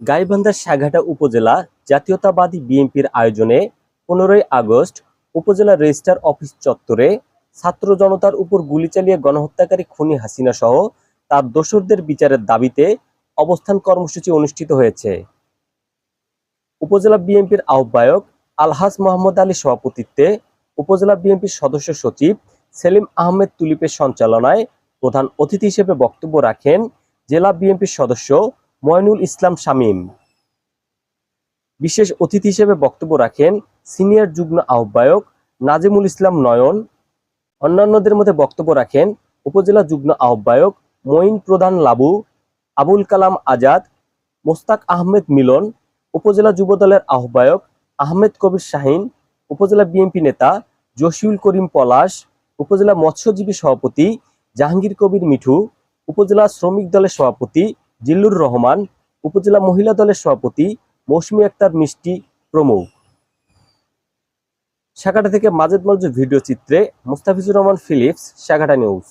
গাইবান্ধার সাঘাটা উপজেলা জাতীয়তাবাদী বিএনপির আয়োজনে পনেরোই আগস্ট উপজেলা রেজিস্ট্রার অফিস চত্বরে ছাত্র জনতার উপর গুলি চালিয়ে গণহত্যাকারী খুনি হাসিনা সহ তার দোসরদের বিচারের দাবিতে অবস্থান কর্মসূচি অনুষ্ঠিত হয়েছে। উপজেলা বিএনপির আহ্বায়ক আলহাজ মোহাম্মদ আলী সভাপতিত্বে উপজেলা বিএনপির সদস্য সচিব সেলিম আহমেদ তুলিপের সঞ্চালনায় প্রধান অতিথি হিসেবে বক্তব্য রাখেন জেলা বিএনপির সদস্য ময়নুল ইসলাম শামীম। বিশেষ অতিথি হিসেবে বক্তব্য রাখেন সিনিয়র যুগ্ম আহ্বায়ক নাজিমুল ইসলাম নয়ন। অন্যান্যদের মধ্যে বক্তব্য রাখেন উপজেলা যুগ্ম আহ্বায়ক মঈন প্রধান লাবু, আবুল কালাম আজাদ, মোস্তাক আহমেদ মিলন, উপজেলা যুবদলের আহ্বায়ক আহমেদ কবির শাহিন, উপজেলা বিএনপি নেতা জসিউল করিম পলাশ, উপজেলা মৎস্যজীবী সভাপতি জাহাঙ্গীর কবির মিঠু, উপজেলা শ্রমিক দলের সভাপতি জিল্লুর রহমান, উপজেলা মহিলা দলের সভাপতি মৌসুমি আক্তার মিষ্টি প্রমুখ। শাখাটা থেকে মাজেদ মঞ্জুর ভিডিও চিত্রে মুস্তাফিজুর রহমান ফিলিপস, শাখাটা নিউজ।